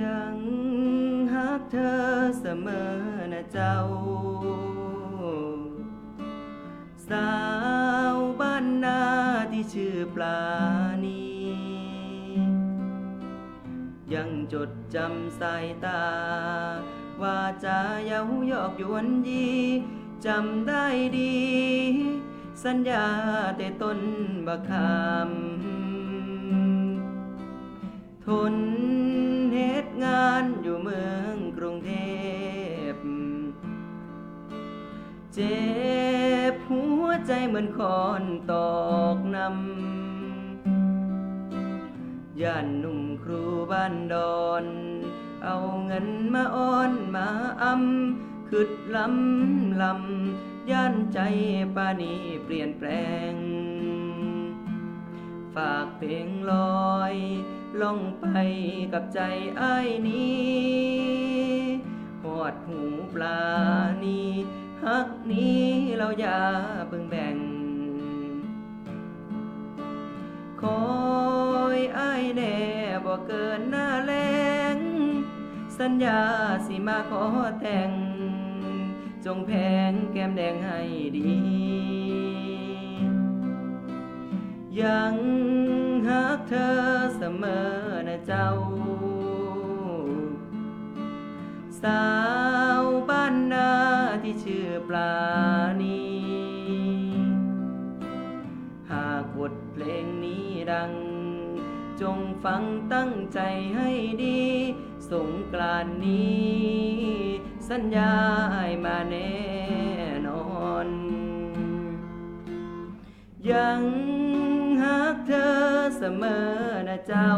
ยังฮักเธอเสมอนะเจ้า สาวบ้านนาที่ชื่อปลานียังจดจำสายตา ว่าจะเย้ายอกยวนยีจำได้ดี สัญญาแต่ต้นบักคำทนานอยู่เมืองกรุงเทพ เจ็บหัวใจเหมือนคอนตอกนำย่านหนุ่มครูบ้านดอน เอาเงินมาอ้อนมาอำคืดลำลำย่านใจปานีเปลี่ยนแปลง ฝากเพลงลอยล่องไปกับใจอ้ายนี้หอดหูปลานีฮักนี้เราอย่าเพิ่งแบ่ง คอยอ้ายแน่บ่เกินหน้าแรงสัญญาสิมาขอแต่ง จงแพงแก้มแดงให้ดี ยังฮักเธอเสมอนะเจ้า สาวบ้านนาที่ชื่อปลานีหากบทเพลงนี้ดัง จงฟังตั้งใจให้ดี สงกรานนี้ สัญญาให้มาแน่นอน ยัง เสมอนะเจ้า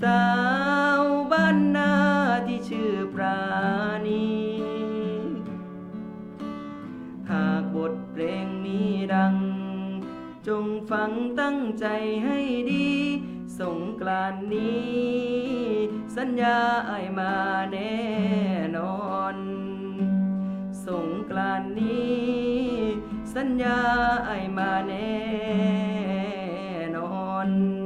สาวบ้านนาที่ชื่อปราณีหากบทเพลงนี้ดัง จงฟังตั้งใจให้ดี สงกรานนี้ สัญญาไอายมาแน่นอน ญญาไอมาแน่นอน